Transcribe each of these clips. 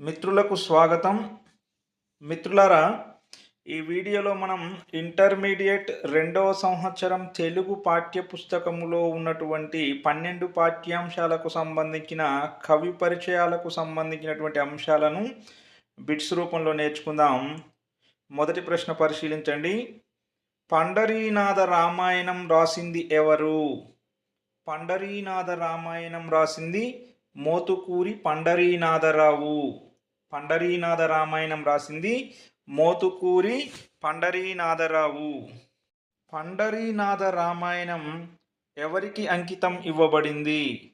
మిత్రులకు స్వాగతం. మిత్రులారా ఈ వీడియోలో మనం ఇంటర్మీడియట్ రెండవ సంవత్సరం తెలుగు పాఠ్య పుస్తకములో ఉన్నటువంటి పన్నెండు పాఠ్యాంశాలకు సంబంధించిన కవి పరిచయాలకు సంబంధించినటువంటి అంశాలను బిట్స్ రూపంలో నేర్చుకుందాం. మొదటి ప్రశ్న పరిశీలించండి. పండరీనాథ రామాయణం రాసింది ఎవరు? పండరీనాథ రామాయణం రాసింది మోతుకూరి పండరీనాథరావు. పండరీనాథ రామాయణం రాసింది మోతుకూరి పండరీనాథరావు. పండరీనాథ రామాయణం ఎవరికి అంకితం ఇవ్వబడింది?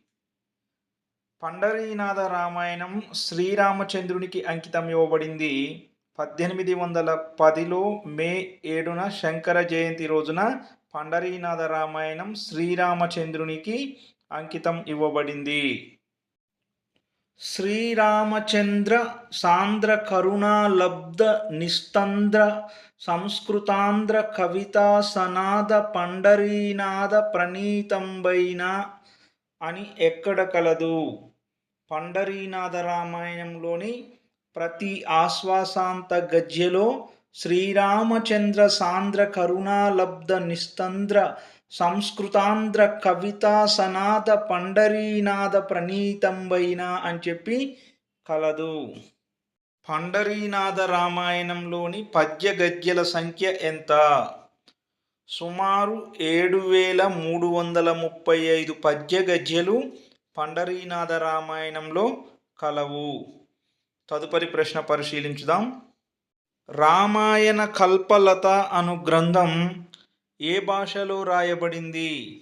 పండరీనాథ రామాయణం శ్రీరామచంద్రునికి అంకితం ఇవ్వబడింది పద్దెనిమిది వందల పదిలో మే ఏడున శంకర జయంతి రోజున పండరీనాథ రామాయణం శ్రీరామచంద్రునికి అంకితం ఇవ్వబడింది. శ్రీరామచంద్ర సాంద్ర కరుణాలబ్ధ నిస్తంద్ర సంస్కృతాంధ్ర కవితా సనాద పండరీనాథ ప్రణీతంబైన అని ఎక్కడ కలదు? పండరీనాథ రామాయణంలోని ప్రతి ఆశ్వాసాంత గజ్యలో శ్రీరామచంద్ర సాంద్ర కరుణాలబ్ధ నిస్తంద్ర సంస్కృతాంధ్ర కవితా సనాథ పండరీనాథ ప్రణీతంబైన అని చెప్పి కలదు. పండరీనాథ రామాయణంలోని పద్య గద్యల సంఖ్య ఎంత? సుమారు ఏడు వేల మూడు వందల ముప్పై ఐదు పద్య గద్యలు పండరీనాథ రామాయణంలో కలవు. తదుపరి ప్రశ్న పరిశీలించుదాం. రామాయణ కల్పలత అను గ్రంథం ఏ భాషలో రాయబడింది?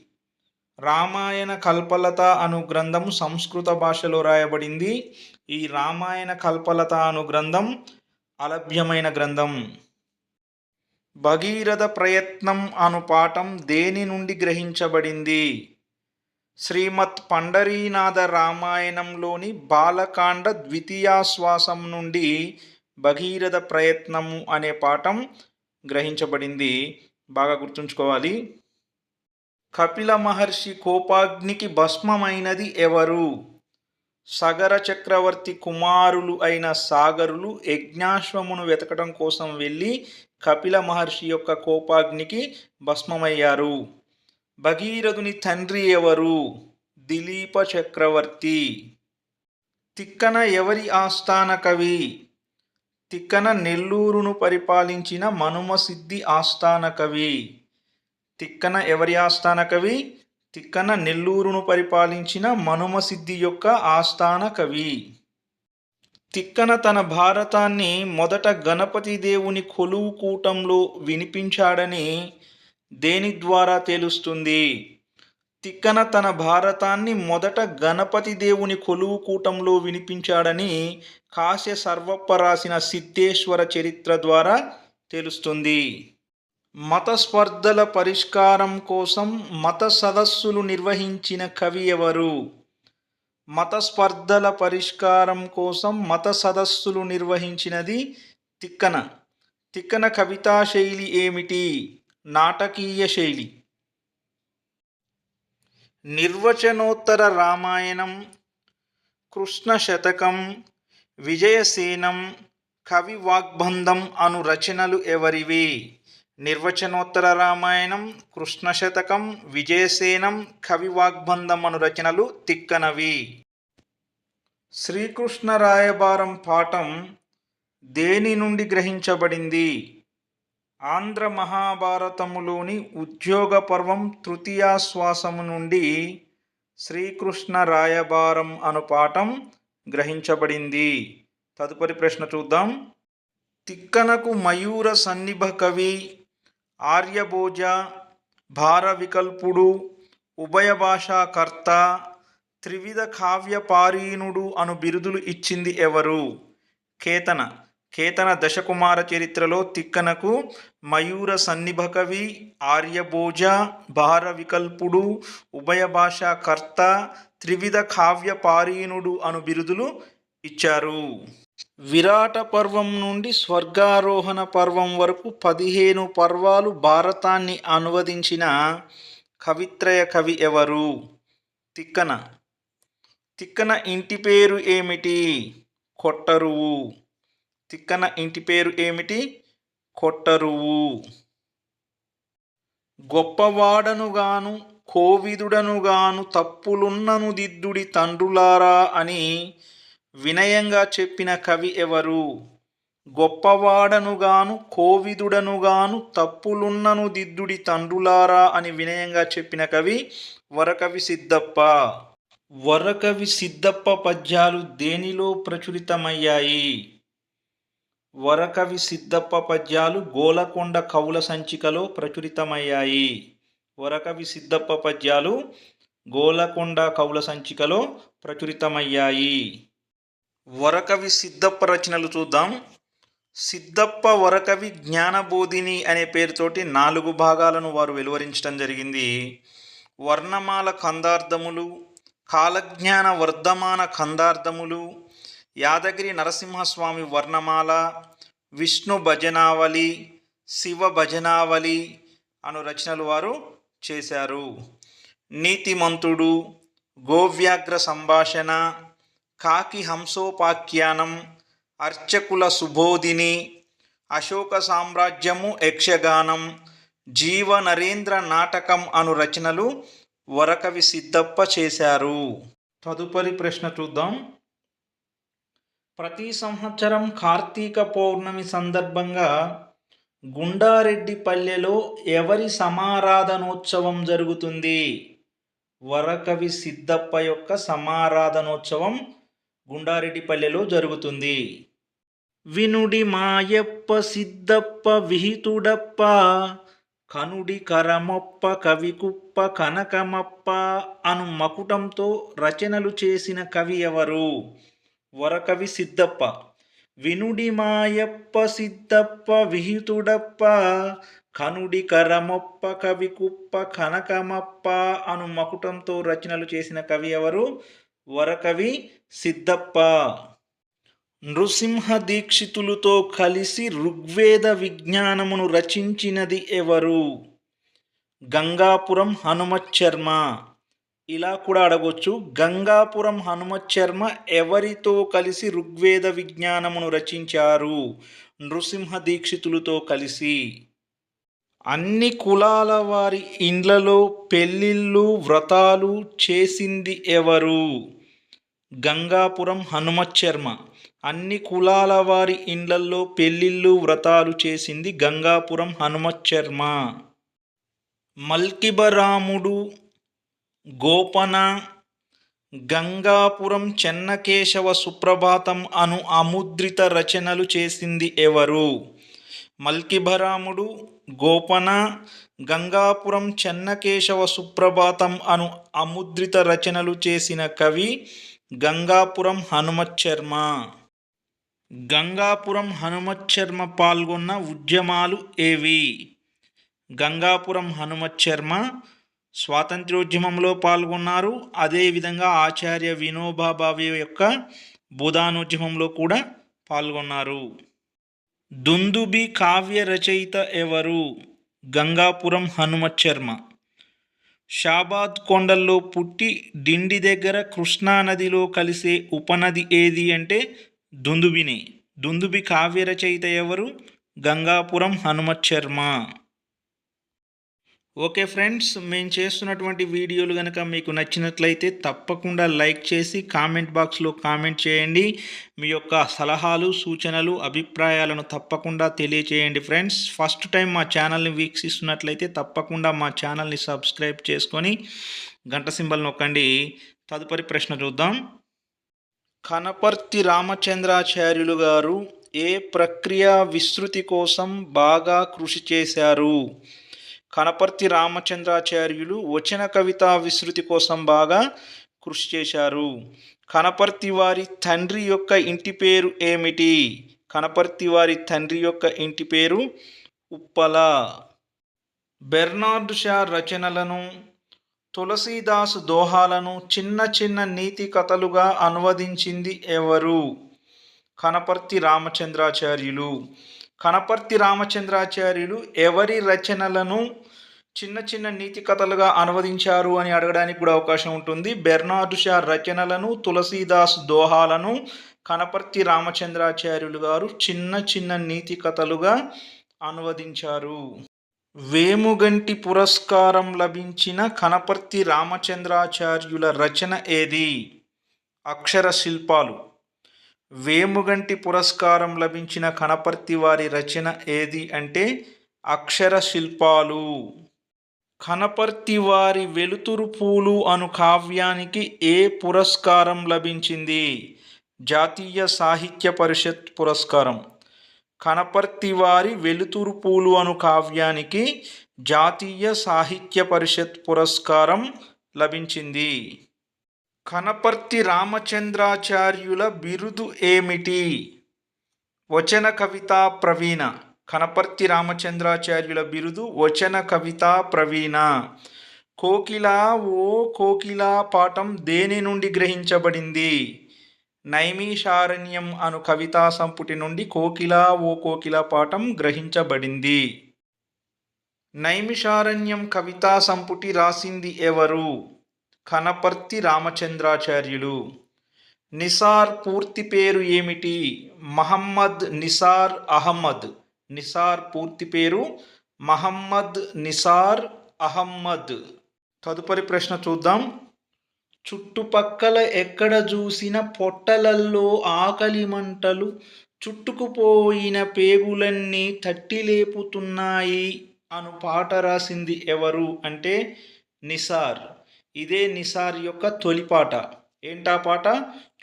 రామాయణ కల్పలత అను గ్రంథం సంస్కృత భాషలో రాయబడింది. ఈ రామాయణ కల్పలత అను గ్రంథం అలభ్యమైన గ్రంథం. భగీరథ ప్రయత్నం అను పాఠం దేని నుండి గ్రహించబడింది? శ్రీమత్ పండరీనాథ రామాయణంలోని బాలకాండ ద్వితీయాశ్వాసం నుండి భగీరథ ప్రయత్నము అనే పాఠం గ్రహించబడింది. బాగా గుర్తుంచుకోవాలి. కపిల మహర్షి కోపాగ్నికి భస్మమైనది ఎవరు? సగర చక్రవర్తి కుమారులు అయిన సాగరులు యజ్ఞాశ్వమును వెతకడం కోసం వెళ్ళి కపిల మహర్షి యొక్క కోపాగ్నికి భస్మమయ్యారు. భగీరథుని తండ్రి ఎవరు? దిలీప చక్రవర్తి. తిక్కన ఎవరి ఆస్థాన కవి? తిక్కన నెల్లూరును పరిపాలించిన మనుమసిద్ధి ఆస్థాన కవి. తిక్కన ఎవరి ఆస్థాన కవి? తిక్కన నెల్లూరును పరిపాలించిన మనుమసిద్ధి యొక్క ఆస్థాన కవి. తిక్కన తన భారతాన్ని మొదట గణపతి దేవుని కొలువు కూటంలో వినిపించాడని దేని ద్వారా తెలుస్తుంది? తిక్కన తన భారతాన్ని మొదట గణపతి దేవుని కొలువు కూటంలో వినిపించాడని కాశ్య సర్వప్ప రాసిన సిద్ధేశ్వర చరిత్ర ద్వారా తెలుస్తుంది. మత స్పర్ధల పరిష్కారం కోసం మత సదస్సులు నిర్వహించిన కవి ఎవరు? మత స్పర్ధల పరిష్కారం కోసం మత సదస్సులు నిర్వహించినది తిక్కన. తిక్కన కవితా శైలి ఏమిటి? నాటకీయ శైలి. నిర్వచనోత్తర రామాయణం కృష్ణ శతకం విజయసేనం కవి వాగ్బంధం అను రచనలు ఎవరివి? నిర్వచనోత్తర రామాయణం కృష్ణ శతకం విజయసేనం కవి వాగ్బంధం అను రచనలు తిక్కనవి. శ్రీకృష్ణ రాయబారం పాఠం దేని నుండి గ్రహించబడింది? ఆంధ్ర మహాభారతములోని ఉద్యోగ పర్వం తృతీయాశ్వాసము నుండి శ్రీకృష్ణ రాయబారం అను పాఠం గ్రహించబడింది. తదుపరి ప్రశ్న చూద్దాం. తిక్కనకు మయూర సన్నిభ కవి ఆర్యభోజ భార వికల్పుడు ఉభయ భాషాకర్త త్రివిధ కావ్య పారీణుడు అను బిరుదులు ఇచ్చింది ఎవరు? కేతన. కేతన దశకుమార చరిత్రలో తిక్కనకు మయూర సన్నిభకవి ఆర్యభోజ భార వికల్పుడు ఉభయ భాషా కర్త త్రివిధ కావ్య పారీణుడు అను బిరుదులు ఇచ్చారు. విరాట పర్వం నుండి స్వర్గారోహణ పర్వం వరకు పదిహేను పర్వాలు భారతాన్ని అనువదించిన కవిత్రయ కవి ఎవరు? తిక్కన. తిక్కన ఇంటి పేరు ఏమిటి? కొట్టరువు. తిక్కన ఇంటి పేరు ఏమిటి? కొట్టరువు. గొప్పవాడనుగాను కోవిదుడనుగాను తప్పులున్నను దిద్దుడి తండ్రులారా అని వినయంగా చెప్పిన కవి ఎవరు? గొప్పవాడనుగాను కోవిదుడనుగాను తప్పులున్నను దిద్దుడి తండ్రులారా అని వినయంగా చెప్పిన కవి వరకవి సిద్ధప్ప. వరకవి సిద్ధప్ప పద్యాలు దేనిలో ప్రచురితమయ్యాయి? వరకవి సిద్ధప్ప పద్యాలు గోలకొండ కవుల సంచికలో ప్రచురితమయ్యాయి. వరకవి సిద్ధప్ప పద్యాలు గోలకొండ కవుల సంచికలో ప్రచురితమయ్యాయి. వరకవి సిద్ధప్ప రచనలు చూద్దాం. సిద్ధప్ప వరకవి జ్ఞానబోధిని అనే పేరుతోటి నాలుగు భాగాలను వారు వెలువరించడం జరిగింది. వర్ణమాల కందార్థములు కాలజ్ఞాన వర్ధమాన కందార్థములు యాదగిరి నరసింహస్వామి వర్ణమాల విష్ణు భజనావళి శివ భజనావళి అను రచనలు వారు చేశారు. నీతిమంతుడు గోవ్యాగ్ర సంభాషణ కాకి హంసోపాఖ్యానం అర్చకుల సుబోధిని అశోక సామ్రాజ్యము యక్షగానం జీవ నరేంద్ర నాటకం అను రచనలు వరకవి సిద్ధప్ప చేశారు. తదుపరి ప్రశ్న చూద్దాం. ప్రతి సంవత్సరం కార్తీక పౌర్ణమి సందర్భంగా గుండారెడ్డిపల్లెలో ఎవరి సమారాధనోత్సవం జరుగుతుంది? వరకవి సిద్ధప్ప యొక్క సమారాధనోత్సవం గుండారెడ్డిపల్లెలో జరుగుతుంది. వినుడి మాయప్ప సిద్ధప్ప విహితుడప్ప కనుడి కరమొప్ప కవికుప్ప కనకమప్ప అను మకుటంతో రచనలు చేసిన కవి ఎవరు? వరకవి సిద్ధప్ప. వినుడి మాయప్ప సిద్ధప్ప విహితుడప్ప కనుడి కరమొప్ప కవికుప్ప కనకమప్ప అను మకుటంతో రచనలు చేసిన కవి ఎవరు? వరకవి సిద్ధప్ప. నృసింహ దీక్షితులతో కలిసి ఋగ్వేద విజ్ఞానమును రచించినది ఎవరు? గంగాపురం హనుమత్ శర్మ. ఇలా కూడా అడగొచ్చు. గంగాపురం హనుమత్ శర్మ ఎవరితో కలిసి ఋగ్వేద విజ్ఞానమును రచించారు? నృసింహ దీక్షితులతో కలిసి. అన్ని కులాల వారి ఇండ్లలో పెళ్ళిళ్ళు వ్రతాలు చేసింది ఎవరు? గంగాపురం హనుమత్ శర్మ అన్ని కులాల వారి ఇండ్లల్లో పెళ్ళిళ్ళు వ్రతాలు చేసింది గంగాపురం హనుమత్ శర్మ మల్కిబరాముడు గోపన గంగాపురం చెన్నకేశవ సుప్రభాతం అను అముద్రిత రచనలు చేసింది ఎవరు? మల్కిభరాముడు గోపన గంగాపురం చెన్నకేశవ సుప్రభాతం అను అముద్రిత రచనలు చేసిన కవి గంగాపురం హనుమత్ శర్మ గంగాపురం హనుమత్ శర్మ పాల్గొన్న ఉద్యమాలు ఏవి? గంగాపురం హనుమత్ శర్మ స్వాతంత్ర్యోద్యమంలో పాల్గొన్నారు. అదేవిధంగా ఆచార్య వినోబా భావే యొక్క బుధానోద్యమంలో కూడా పాల్గొన్నారు. దుందుబి కావ్య రచయిత ఎవరు? గంగాపురం హనుమత్ శర్మ షాబాద్ కొండల్లో పుట్టి డిండి దగ్గర కృష్ణానదిలో కలిసే ఉపనది ఏది అంటే దుందుబినే. దుందుబి కావ్య రచయిత ఎవరు? గంగాపురం హనుమత్ శర్మ ఓకే ఫ్రెండ్స్ మేము చేస్తున్నటువంటి వీడియోలు కనుక మీకు నచ్చినట్లయితే తప్పకుండా లైక్ చేసి కామెంట్ బాక్స్లో కామెంట్ చేయండి. మీ యొక్క సలహాలు సూచనలు అభిప్రాయాలను తప్పకుండా తెలియచేయండి ఫ్రెండ్స్. ఫస్ట్ టైం మా ఛానల్ని వీక్షిస్తున్నట్లయితే తప్పకుండా మా ఛానల్ని సబ్స్క్రైబ్ చేసుకొని గంట సింబల్ నొక్కండి. తదుపరి ప్రశ్న చూద్దాం. కనపర్తి రామచంద్రాచార్యులు గారు ఏ ప్రక్రియ విస్తృతి కోసం బాగా కృషి చేశారు? కనపర్తి రామచంద్రాచార్యులు వచన కవిత విస్తృతి కోసం బాగా కృషి చేశారు. కనపర్తి వారి తండ్రి యొక్క ఇంటి పేరు ఏమిటి? కనపర్తి వారి తండ్రి యొక్క ఇంటి పేరు ఉప్పల. బెర్నార్డ్ షా రచనలను తులసీదాసు దోహాలను చిన్న చిన్న నీతి కథలుగా అనువదించింది ఎవరు? కనపర్తి రామచంద్రాచార్యులు. కనపర్తి రామచంద్రాచార్యులు ఎవరి రచనలను చిన్న చిన్న నీతి కథలుగా అనువదించారు అని అడగడానికి కూడా అవకాశం ఉంటుంది. బెర్నార్డు షా రచనలను తులసీదాస్ దోహాలను కనపర్తి రామచంద్రాచార్యులు గారు చిన్న చిన్న నీతి కథలుగా అనువదించారు. వేముగంటి పురస్కారం లభించిన కనపర్తి రామచంద్రాచార్యుల రచన ఏది? అక్షర శిల్పాలు. వేముగంటి పురస్కారం లభించిన కనపర్తి వారి రచన ఏది అంటే అక్షర శిల్పాలు కనపర్తి వారి వెలుతురు పూలు అను కావ్యానికి ఏ పురస్కారం లభించింది? జాతీయ సాహిత్య పరిషత్ పురస్కారం. కనపర్తి వారి వెలుతురు పూలు అను కావ్యానికి జాతీయ సాహిత్య పరిషత్ పురస్కారం లభించింది. కనపర్తి రామచంద్రాచార్యుల బిరుదు ఏమిటి? వచన కవితా ప్రవీణ. కనపర్తి రామచంద్రాచార్యుల బిరుదు వచన కవితా ప్రవీణ. కోకిల ఓ కోకిల పాఠం దేని నుండి గ్రహించబడింది? నైమిషారణ్యం అను కవితా సంపుటి నుండి కోకిల ఓ కోకిల పాఠం గ్రహించబడింది. నైమిషారణ్యం కవితా సంపుటి రాసింది ఎవరు? కనపర్తి రామచంద్రాచార్యులు. నిసార్ పూర్తి పేరు ఏమిటి? మహమ్మద్ నిసార్ అహమ్మద్. నిసార్ పూర్తి పేరు మహమ్మద్ నిసార్ అహమ్మద్. తదుపరి ప్రశ్న చూద్దాం. చుట్టుపక్కల ఎక్కడ చూసిన పొట్టలల్లో ఆకలి మంటలు చుట్టుకుపోయిన పేగులన్నీ తట్టి లేపుతున్నాయి అను పాట రాసింది ఎవరు? అంటే నిసార్. ఇదే నిసార్ యొక్క తొలి పాట. ఏంటా పాట?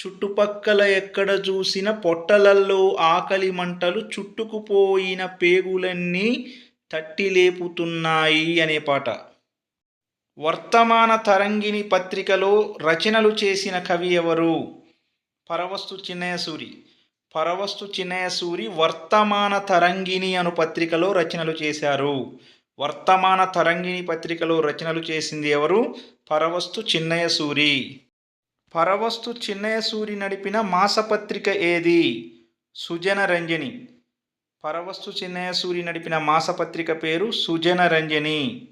చుట్టుపక్కల ఎక్కడ చూసిన పొట్టలల్లో ఆకలి మంటలు చుట్టుకుపోయిన పేగులన్నీ తట్టి లేపుతున్నాయి అనే పాట. వర్తమాన తరంగిణి పత్రికలో రచనలు చేసిన కవి ఎవరు? పరవస్తు చిన్నయసూరి. పరవస్తు చిన్నయసూరి వర్తమాన తరంగిణి అను పత్రికలో రచనలు చేశారు. వర్తమాన తరంగిణి పత్రికలో రచనలు చేసింది ఎవరు? పరవస్తు చిన్నయసూరి. పరవస్తు చిన్నయసూరి నడిపిన మాసపత్రిక ఏది? సుజన రంజని పరవస్తు చిన్నయసూరి నడిపిన మాసపత్రిక పేరు సుజన రంజని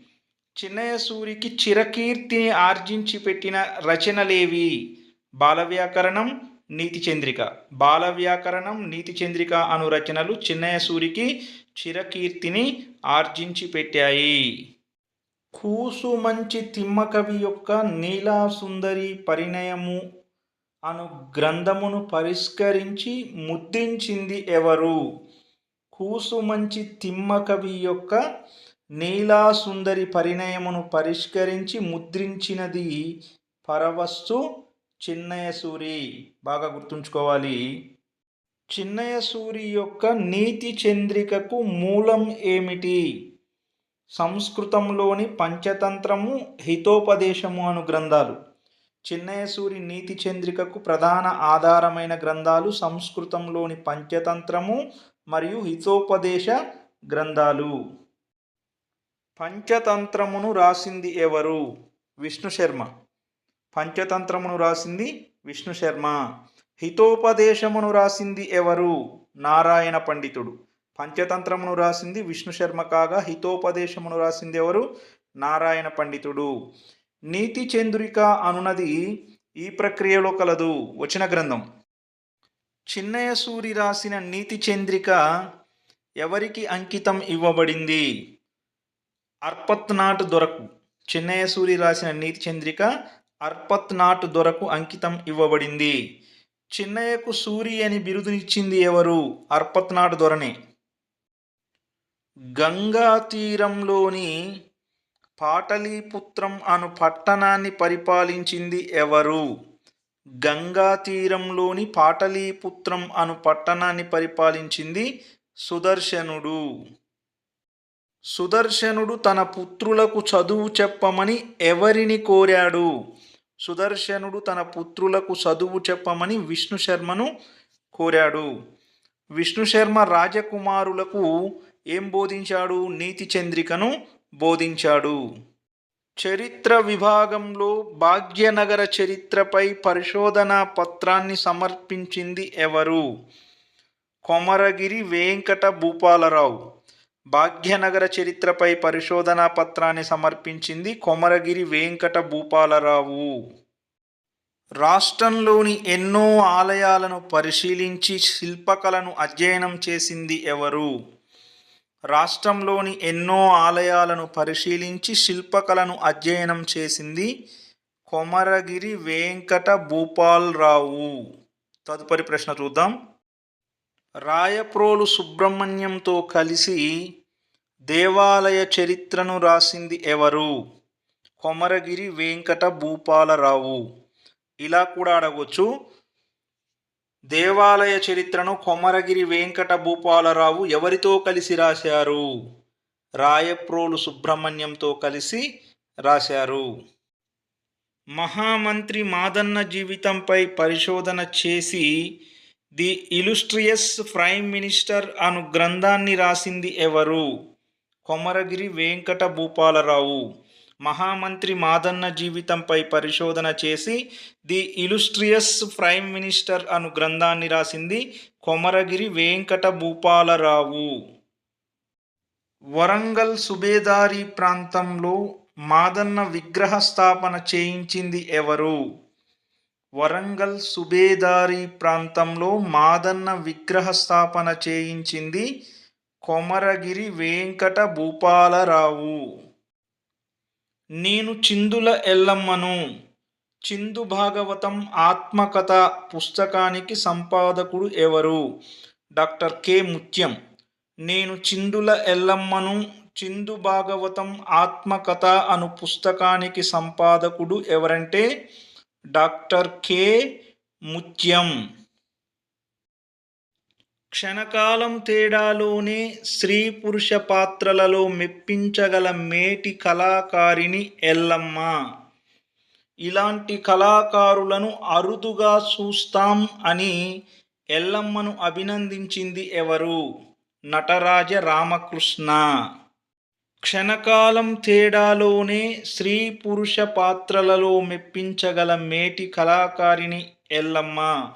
చిన్నయసూరికి చిరకీర్తిని ఆర్జించి పెట్టిన రచనలేవి? బాలవ్యాకరణం నీతి చంద్రిక. బాల వ్యాకరణం నీతి చంద్రిక అను రచనలు చిన్నయసూరికి చిరకీర్తిని ఆర్జించి పెట్టాయి కూసు మంచి తిమ్మకవి యొక్క నీలాసుందరి పరిణయము అను గ్రంథమును పరిష్కరించి ముద్రించింది ఎవరు? కూసుమంచి తిమ్మకవి యొక్క నీలాసుందరి పరిణయమును పరిష్కరించి ముద్రించినది పరవస్తు చిన్నయసూరి. బాగా గుర్తుంచుకోవాలి. చిన్నయసూరి యొక్క నీతి చంద్రికకు మూలం ఏమిటి? సంస్కృతంలోని పంచతంత్రము హితోపదేశము అను గ్రంథాలు. చిన్నయసూరి నీతి చంద్రికకు ప్రధాన ఆధారమైన గ్రంథాలు సంస్కృతంలోని పంచతంత్రము మరియు హితోపదేశ గ్రంథాలు. పంచతంత్రమును రాసింది ఎవరు? విష్ణు శర్మ. పంచతంత్రమును రాసింది విష్ణు శర్మ. హితోపదేశమును రాసింది ఎవరు? నారాయణ పండితుడు. పంచతంత్రమును రాసింది విష్ణు శర్మ కాగా హితోపదేశమును రాసింది ఎవరు? నారాయణ పండితుడు. నీతి చంద్రిక అనునది ఈ ప్రక్రియలో కలదు. వచన గ్రంథం. చిన్నయ సూరి రాసిన నీతి చంద్రిక ఎవరికి అంకితం ఇవ్వబడింది? అర్పత్నాట్ దొరకు. చిన్నయ సూరి రాసిన నీతి చంద్రిక అర్పత్నాట్ దొరకు అంకితం ఇవ్వబడింది. చిన్నయ్యకు సూరి అని బిరుదునిచ్చింది ఎవరు? అర్పత్నాడు దొరనే గంగా తీరంలోని పాటలీపుత్రం అను పట్టణాన్ని పరిపాలించింది ఎవరు? గంగా తీరంలోని పాటలీపుత్రం అను పట్టణాన్ని పరిపాలించింది సుదర్శనుడు. సుదర్శనుడు తన పుత్రులకు చదువు చెప్పమని ఎవరిని కోరాడు? సుదర్శనుడు తన పుత్రులకు చదువు చెప్పమని విష్ణు శర్మను కోరాడు. విష్ణు శర్మ రాజకుమారులకు ఏం బోధించాడు? నీతి చంద్రికను బోధించాడు. చరిత్ర విభాగంలో భాగ్యనగర చరిత్రపై పరిశోధనా పత్రాన్ని సమర్పించింది ఎవరు? కొమరగిరి వెంకట భూపాలరావు. భాగ్యనగర చరిత్రపై పరిశోధనా పత్రాన్ని సమర్పించింది కొమరగిరి వెంకట భూపాలరావు. రాష్ట్రంలోని ఎన్నో ఆలయాలను పరిశీలించి శిల్పకళను అధ్యయనం చేసింది ఎవరు? రాష్ట్రంలోని ఎన్నో ఆలయాలను పరిశీలించి శిల్పకళను అధ్యయనం చేసింది కొమరగిరి వెంకట భూపాలరావు. తదుపరి ప్రశ్న చూద్దాం. రాయప్రోలు సుబ్రహ్మణ్యంతో కలిసి దేవాలయ చరిత్రను రాసింది ఎవరు? కొమరగిరి వెంకట భూపాలరావు. ఇలా కూడా అడగవచ్చు దేవాలయ చరిత్రను కొమరగిరి వెంకట భూపాలరావు ఎవరితో కలిసి రాశారు? రాయప్రోలు సుబ్రహ్మణ్యంతో కలిసి రాశారు. మహామంత్రి మాదన్న జీవితంపై పరిశోధన చేసి ది ఇలుస్ట్రియస్ ప్రైమ్ మినిస్టర్ అను గ్రంథాన్ని రాసింది ఎవరు? కొమరగిరి వెంకట భూపాలరావు మహామంత్రి మాదన్న జీవితంపై పరిశోధన చేసి ది ఇలుస్ట్రియస్ ప్రైమ్ మినిస్టర్ అను గ్రంథాన్ని రాసింది కొమరగిరి వెంకట భూపాలరావు వరంగల్ సుబేదారి ప్రాంతంలో మాదన్న విగ్రహ స్థాపన చేయించింది ఎవరు? వరంగల్ సుబేదారి ప్రాంతంలో మాదన్న విగ్రహ స్థాపన చేయించింది కొమరగిరి వెంకట భూపాలరావు. నేను చిందుల ఎల్లమ్మను. చిందు భాగవతం ఆత్మకథ పుస్తకానికి సంపాదకుడు ఎవరు? Doctor K. ముత్యం. నేను చిందుల ఎల్లమ్మను చిందు భాగవతం ఆత్మకథ అను పుస్తకానికి సంపాదకుడు ఎవరంటే డాక్టర్ కె. ముత్యం. క్షణకాలం తేడాలోనే స్త్రీ పురుష పాత్రలలో మెప్పించగల మేటి కళాకారిణి ఎల్లమ్మ. ఇలాంటి కళాకారులను అరుదుగా చూస్తాం అని ఎల్లమ్మను అభినందించింది ఎవరు? నటరాజ రామకృష్ణ. క్షణకాలం తేడాలోనే స్త్రీ పురుష పాత్రలలో మెప్పించగల మేటి కళాకారిణి ఎల్లమ్మ.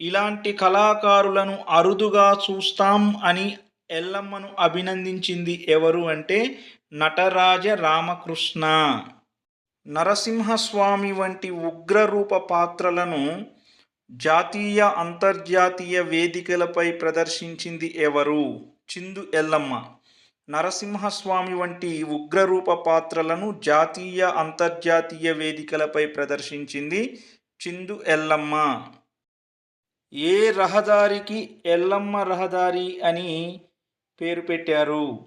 ఇలాంటి కళాకారులను అరుదుగా చూస్తాం అని ఎల్లమ్మను అభినందించింది ఎవరు అంటే నటరాజ రామకృష్ణ. నరసింహస్వామి వంటి ఉగ్రరూప పాత్రలను జాతీయ అంతర్జాతీయ వేదికలపై ప్రదర్శించింది ఎవరు? చిందు ఎల్లమ్మ. నరసింహస్వామి వంటి ఉగ్రరూప పాత్రలను జాతీయ అంతర్జాతీయ వేదికలపై ప్రదర్శించింది చిందు ఎల్లమ్మ. ఏ రహదారికి ఎల్లమ్మ రహదారి అని పేరు పెట్టారు?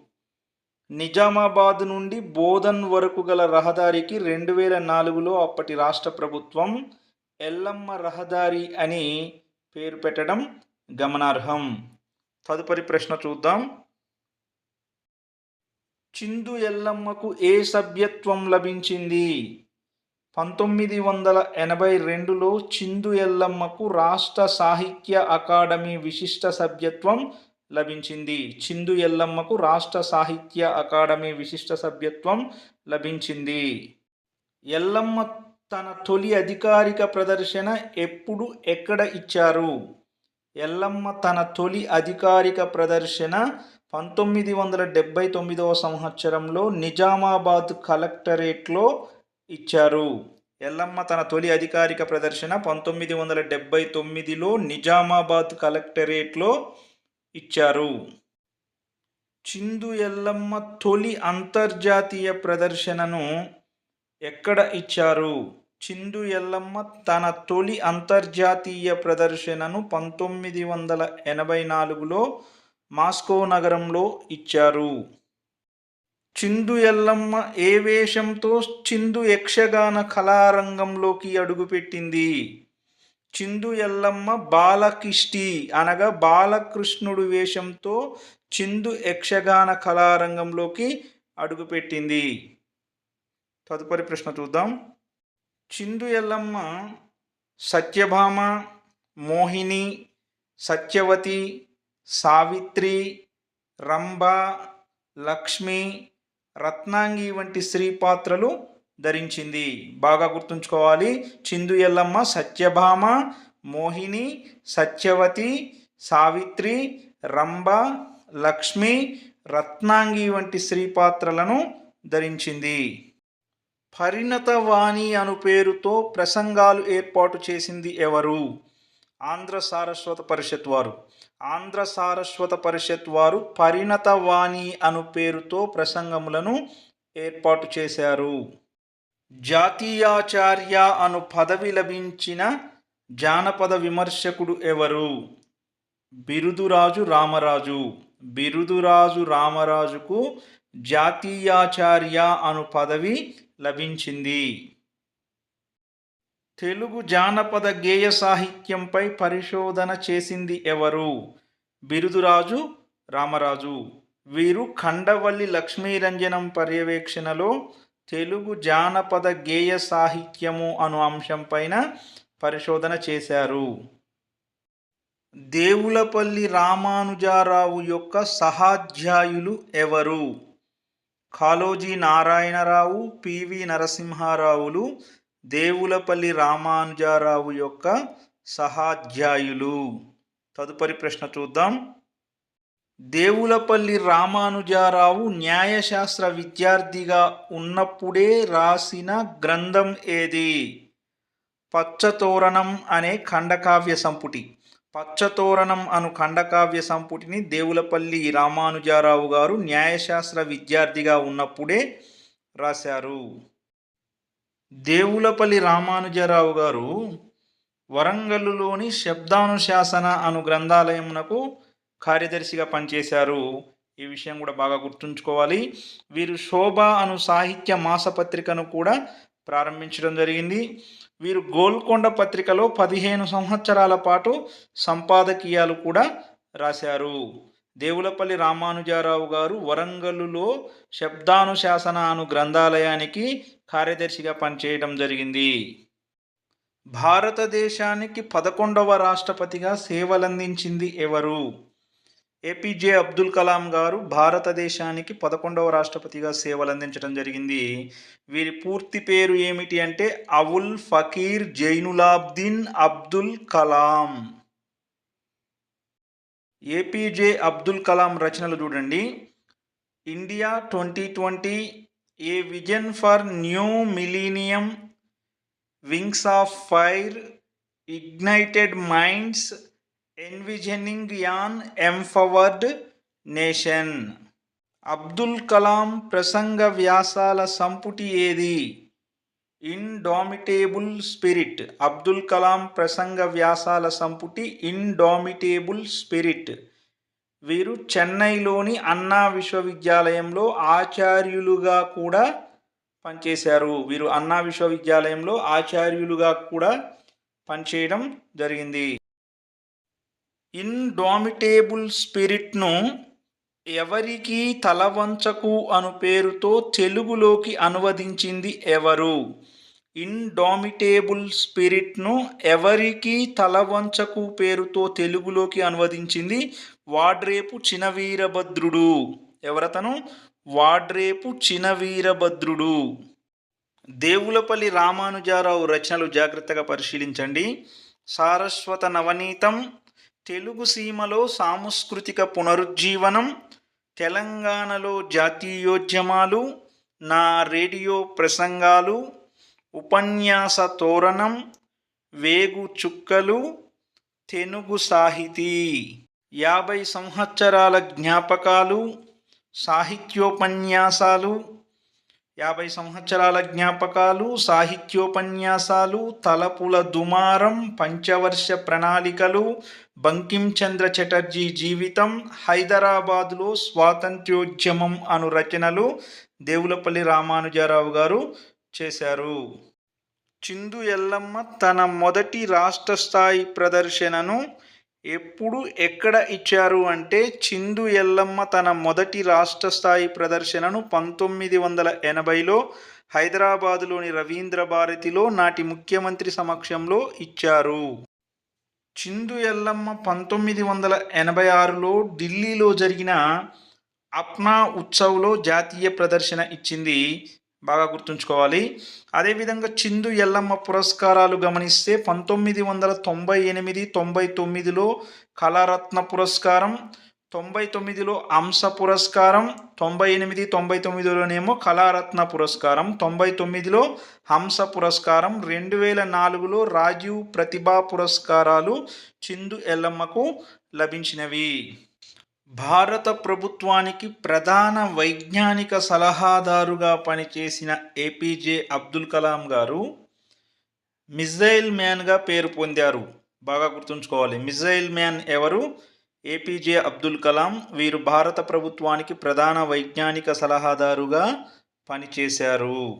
నిజామాబాద్ నుండి బోధన్ వరకు గల రహదారికి రెండు వేల నాలుగులో అప్పటి రాష్ట్ర ప్రభుత్వం ఎల్లమ్మ రహదారి అని పేరు పెట్టడం గమనార్హం. తదుపరి ప్రశ్న చూద్దాం. చిందు ఎల్లమ్మకు ఏ సభ్యత్వం లభించింది? పంతొమ్మిది వందల ఎనభై రెండులో చిందు ఎల్లమ్మకు రాష్ట్ర సాహిత్య అకాడమీ విశిష్ట సభ్యత్వం లభించింది. చిందు ఎల్లమ్మకు రాష్ట్ర సాహిత్య అకాడమీ విశిష్ట సభ్యత్వం లభించింది. ఎల్లమ్మ తన తొలి అధికారిక ప్రదర్శన ఎప్పుడు ఎక్కడ ఇచ్చారు? ఎల్లమ్మ తన తొలి అధికారిక ప్రదర్శన పంతొమ్మిది వందల డెబ్బై తొమ్మిదవ సంవత్సరంలో నిజామాబాద్ కలెక్టరేట్లో ఇచ్చారు. ఎల్లమ్మ తన తొలి అధికారిక ప్రదర్శన పంతొమ్మిది వందల డెబ్బై తొమ్మిదిలో నిజామాబాద్ కలెక్టరేట్లో ఇచ్చారు. చిందు ఎల్లమ్మ తొలి అంతర్జాతీయ ప్రదర్శనను ఎక్కడ ఇచ్చారు? చిందు ఎల్లమ్మ తన తొలి అంతర్జాతీయ ప్రదర్శనను పంతొమ్మిది వందల ఎనభై నాలుగులో మాస్కో నగరంలో ఇచ్చారు. చిందు ఎల్లమ్మ ఏ వేషంతో చిందు యక్షగాన కళారంగంలోకి అడుగుపెట్టింది? చిందు ఎల్లమ్మ బాలకిష్టి అనగా బాలకృష్ణుడు వేషంతో చిందు యక్షగాన కళారంగంలోకి అడుగుపెట్టింది. తదుపరి ప్రశ్న చూద్దాం. చిందు ఎల్లమ్మ సత్యభామ మోహిని సత్యవతి సావిత్రి రంభ లక్ష్మి రత్నాంగి వంటి స్త్రీ పాత్రలు ధరించింది. బాగా గుర్తుంచుకోవాలి. చిందు ఎల్లమ్మ సత్యభామ మోహిని సత్యవతి సావిత్రి రంభ లక్ష్మి రత్నాంగి వంటి స్త్రీ పాత్రలను ధరించింది. పరిణతవాణి అను పేరుతో ప్రసంగాలు ఏర్పాటు చేసింది ఎవరు? ఆంధ్ర సారస్వత పరిషత్ వారు. ఆంధ్ర సారస్వత పరిషత్ వారు పరిణతవాణి అను పేరుతో ప్రసంగములను ఏర్పాటు చేశారు. జాతీయాచార్య అను పదవి లభించిన జానపద విమర్శకుడు ఎవరు? బిరుదురాజు రామరాజు. బిరుదురాజు రామరాజుకు జాతీయాచార్య అను పదవి లభించింది. తెలుగు జానపద గేయ సాహిత్యంపై పరిశోధన చేసింది ఎవరు? బిరుదురాజు రామరాజు. వీరు ఖండవల్లి లక్ష్మీరంజనం పర్యవేక్షణలో తెలుగు జానపద గేయ సాహిత్యము అను అంశంపైన పరిశోధన చేశారు. దేవులపల్లి రామానుజారావు యొక్క సహాధ్యాయులు ఎవరు? కాళోజీ నారాయణరావు పివి నరసింహారావులు దేవులపల్లి రామానుజారావు యొక్క సహాధ్యాయులు. తదుపరి ప్రశ్న చూద్దాం. దేవులపల్లి రామానుజారావు న్యాయశాస్త్ర విద్యార్థిగా ఉన్నప్పుడే రాసిన గ్రంథం ఏది? పచ్చతోరణం అనే ఖండకావ్య సంపుటి. పచ్చతోరణం అను ఖండకావ్య సంపుటిని దేవులపల్లి రామానుజారావు గారు న్యాయశాస్త్ర విద్యార్థిగా ఉన్నప్పుడే రాశారు. దేవులపల్లి రామానుజరావు గారు వరంగల్లులోని శబ్దానుశాసన అను గ్రంథాలయమునకు కార్యదర్శిగా పనిచేశారు. ఈ విషయం కూడా బాగా గుర్తుంచుకోవాలి. వీరు శోభ అను సాహిత్య మాసపత్రికను కూడా ప్రారంభించడం జరిగింది. వీరు గోల్కొండ పత్రికలో పదిహేను సంవత్సరాల పాటు సంపాదకీయాలు కూడా రాశారు. దేవులపల్లి రామానుజారావు గారు వరంగల్లులో శబ్దానుశాసన అను గ్రంథాలయానికి కార్యదర్శిగా పనిచేయడం జరిగింది. భారతదేశానికి పదకొండవ రాష్ట్రపతిగా సేవలందించింది ఎవరు? ఏపీజే అబ్దుల్ కలాం గారు భారతదేశానికి పదకొండవ రాష్ట్రపతిగా సేవలందించడం జరిగింది. వీరి పూర్తి పేరు ఏమిటి అంటే అవుల్ ఫకీర్ జైనులాబ్దీన్ అబ్దుల్ కలాం. ఏపీజే అబ్దుల్ కలాం రచనలు చూడండి. India twenty twenty a vision for new millennium wings of fire ignited minds envisioning an empowered nation? Abdul Kalam ప్రసంగ వ్యాసాల సంపుటి ఏది? ఇన్డామిటేబుల్ స్పిరిట్. అబ్దుల్ కలాం ప్రసంగ వ్యాసాల సంపుటి ఇన్డామిటేబుల్ స్పిరిట్. వీరు చెన్నైలోని అన్నా విశ్వవిద్యాలయంలో ఆచార్యులుగా కూడా పనిచేశారు. వీరు అన్నా విశ్వవిద్యాలయంలో ఆచార్యులుగా కూడా పనిచేయడం జరిగింది. ఇన్డామిటేబుల్ స్పిరిట్ను ఎవరికి తలవంచకు అను పేరుతో తెలుగులోకి అనువదించింది ఎవరు? ఇండామిటేబుల్ స్పిరిట్ను ఎవరికి తలవంచకు పేరుతో తెలుగులోకి అనువదించింది వాడ్రేపు చినవీరభద్రుడు. ఎవరతను? వాడ్రేపు చినవీరభద్రుడు. దేవులపల్లి రామానుజారావు రచనలు జాగ్రత్తగా పరిశీలించండి. సారస్వత నవనీతం తెలుగు సీమలో సాంస్కృతిక పునరుజ్జీవనం తెలంగాణలో జాతీయోద్యమాలు నా రేడియో ప్రసంగాలు ఉపన్యాస తోరణం వేగు చుక్కలు తెనుగు సాహితీ. యాభై సంవత్సరాల జ్ఞాపకాలు సాహిత్యోపన్యాసాలు యాభై సంవత్సరాల జ్ఞాపకాలు సాహిత్యోపన్యాసాలు తలపుల దుమారం పంచవర్ష ప్రణాళికలు బంకించంద్ర చటర్జీ జీవితం హైదరాబాదులో స్వాతంత్ర్యోద్యమం అను రచనలు దేవులపల్లి రామానుజారావు గారు చేశారు. చిందు ఎల్లమ్మ తన మొదటి రాష్ట్ర స్థాయి ప్రదర్శనను ఎప్పుడు ఎక్కడ ఇచ్చారు అంటే చిందు ఎల్లమ్మ తన మొదటి రాష్ట్ర స్థాయి ప్రదర్శనను పంతొమ్మిది వందల ఎనభైలో హైదరాబాదులోని రవీంద్ర భారతిలో నాటి ముఖ్యమంత్రి సమక్షంలో ఇచ్చారు. చిందు ఎల్లమ్మ పంతొమ్మిది వందల ఎనభై ఆరులో ఢిల్లీలో జరిగిన అప్నా ఉత్సవ్లో జాతీయ ప్రదర్శన ఇచ్చింది. బాగా గుర్తుంచుకోవాలి. అదేవిధంగా చిందు ఎల్లమ్మ పురస్కారాలు గమనిస్తే పంతొమ్మిది వందల తొంభై ఎనిమిది తొంభై తొమ్మిదిలో కళారత్న పురస్కారం తొంభై తొమ్మిదిలో హంస పురస్కారం తొంభై ఎనిమిది తొంభై తొమ్మిదిలోనేమో కళారత్న పురస్కారం తొంభై తొమ్మిదిలో హంస పురస్కారం రెండు వేల నాలుగులో రాజీవ్ ప్రతిభా పురస్కారాలు చిందు ఎల్లమ్మకు లభించినవి. భారత ప్రభుత్వానికి ప్రధాన వైజ్ఞానిక సలహాదారుగా పనిచేసిన ఏపీజే అబ్దుల్ కలాం గారు మిజైల్ మ్యాన్గా పేరు పొందారు. బాగా గుర్తుంచుకోవాలి. మిజైల్ మ్యాన్ ఎవరు? ఏపీజే అబ్దుల్ కలాం వీరు భారత ప్రభుత్వానికి ప్రధాన వైజ్ఞానిక సలహాదారుగా పనిచేశారు.